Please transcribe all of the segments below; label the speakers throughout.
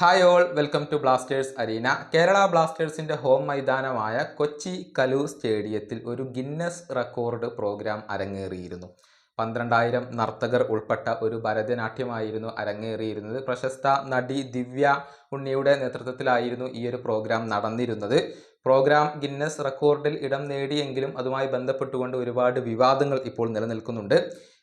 Speaker 1: Hi all welcome to Blasters arena. Kerala ബ്ലാസ്റ്റേഴ്സിന്റെ home മൈതാനമായ Kochi കലൂ സ്റ്റേഡിയത്തിൽ ഒരു ഗിന്നസ് റെക്കോർഡ് പ്രോഗ്രാം അരങ്ങേറിയിരുന്നു. പന്ത്രണ്ടായിരം നർത്തകർ ഉൾപ്പെട്ട ഒരു ഭരതനാട്യമായിരുന്നു അരങ്ങേറിയിരുന്നത്. പ്രശസ്ത നടി ദിവ്യ ഉണ്ണിയുടെ നേതൃത്വത്തിലായിരുന്നു ഈ ഒരു പ്രോഗ്രാം നടന്നിരുന്നത്. പ്രോഗ്രാം ഗിന്നസ് റെക്കോർഡിൽ ഇടം നേടിയെങ്കിലും അതുമായി ബന്ധപ്പെട്ടുകൊണ്ട് ഒരുപാട് വിവാദങ്ങൾ ഇപ്പോൾ നിലനിൽക്കുന്നുണ്ട്.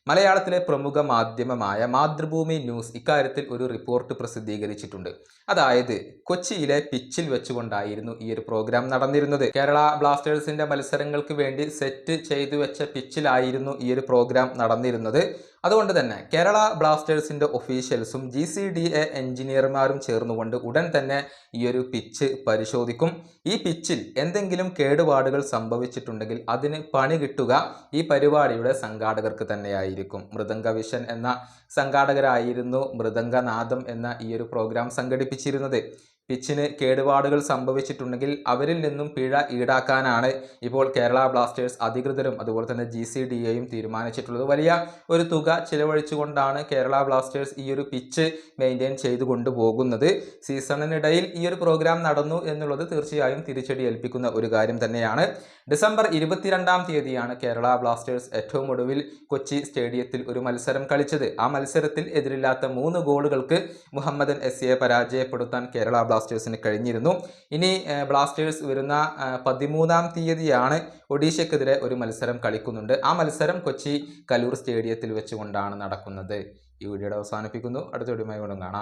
Speaker 1: മലയാളത്തിലെ പ്രമുഖ മാധ്യമമായ മാതൃഭൂമി ന്യൂസ് ഇക്കാര്യത്തിൽ ഒരു റിപ്പോർട്ട് പ്രസിദ്ധീകരിച്ചിട്ടുണ്ട്. അതായത് കൊച്ചിയിലെ പിച്ചിൽ വെച്ചുകൊണ്ടായിരുന്നു ഈ ഒരു പ്രോഗ്രാം നടന്നിരുന്നത്. കേരള ബ്ലാസ്റ്റേഴ്സിന്റെ മത്സരങ്ങൾക്ക് വേണ്ടി സെറ്റ് ചെയ്തു വെച്ച പിച്ചിലായിരുന്നു ഈ ഒരു പ്രോഗ്രാം നടന്നിരുന്നത്. അതുകൊണ്ട് തന്നെ കേരള ബ്ലാസ്റ്റേഴ്സിന്റെ ഒഫീഷ്യൽസും ജി സി ഡി എ എഞ്ചിനീയർമാരും ചേർന്നുകൊണ്ട് ഉടൻ തന്നെ ഈ ഒരു പിച്ച് പരിശോധിക്കും. ഈ പിച്ചിൽ എന്തെങ്കിലും കേടുപാടുകൾ സംഭവിച്ചിട്ടുണ്ടെങ്കിൽ അതിന് പണി കിട്ടുക ഈ പരിപാടിയുടെ സംഘാടകർക്ക് തന്നെയായിരിക്കും മൃദംഗ വിഷൻ എന്ന സംഘാടകരായിരുന്നു മൃദംഗനാദം എന്ന ഈ ഒരു പ്രോഗ്രാം സംഘടിപ്പിച്ചിരുന്നത്. പിച്ചിന് കേടുപാടുകൾ സംഭവിച്ചിട്ടുണ്ടെങ്കിൽ അവരിൽ നിന്നും പിഴ ഈടാക്കാനാണ് ഇപ്പോൾ കേരള ബ്ലാസ്റ്റേഴ്സ് അധികൃതരും അതുപോലെ തന്നെ ജി സി ഡി എയും തീരുമാനിച്ചിട്ടുള്ളത്. വലിയ ഒരു തുക ചിലവഴിച്ചുകൊണ്ടാണ് കേരള ബ്ലാസ്റ്റേഴ്സ് ഈ ഒരു പിച്ച് മെയിന്റെയിൻ ചെയ്തു കൊണ്ടുപോകുന്നത്. സീസണിനിടയിൽ ഈ ഒരു പ്രോഗ്രാം നടന്നു എന്നുള്ളത് തീർച്ചയായും തിരിച്ചടി ഏൽപ്പിക്കുന്ന ഒരു കാര്യം തന്നെയാണ്. ഡിസംബർ ഇരുപത്തിരണ്ടാം തീയതിയാണ് കേരള ബ്ലാസ്റ്റേഴ്സ് ഏറ്റവും ഒടുവിൽ കൊച്ചി സ്റ്റേഡിയത്തിൽ ഒരു മത്സരം കളിച്ചത്. ആ മത്സരത്തിൽ എതിരില്ലാത്ത മൂന്ന് ഗോളുകൾക്ക് മുഹമ്മദൻ എസ് പരാജയപ്പെടുത്താൻ കേരള ബ്ലാസ്റ്റേഴ്സിന് കഴിഞ്ഞിരുന്നു. ഇനി ബ്ലാസ്റ്റേഴ്സ് വരുന്ന പതിമൂന്നാം തീയതിയാണ് ഒഡീഷയ്ക്കെതിരെ ഒരു മത്സരം കളിക്കുന്നുണ്ട്. ആ മത്സരം കൊച്ചി കലൂർ സ്റ്റേഡിയത്തിൽ വെച്ചുകൊണ്ടാണ് നടക്കുന്നത്. ഈ വീഡിയോയുടെ അവസാനിപ്പിക്കുന്നു. അടുത്ത വീഡിയോ കാണാം.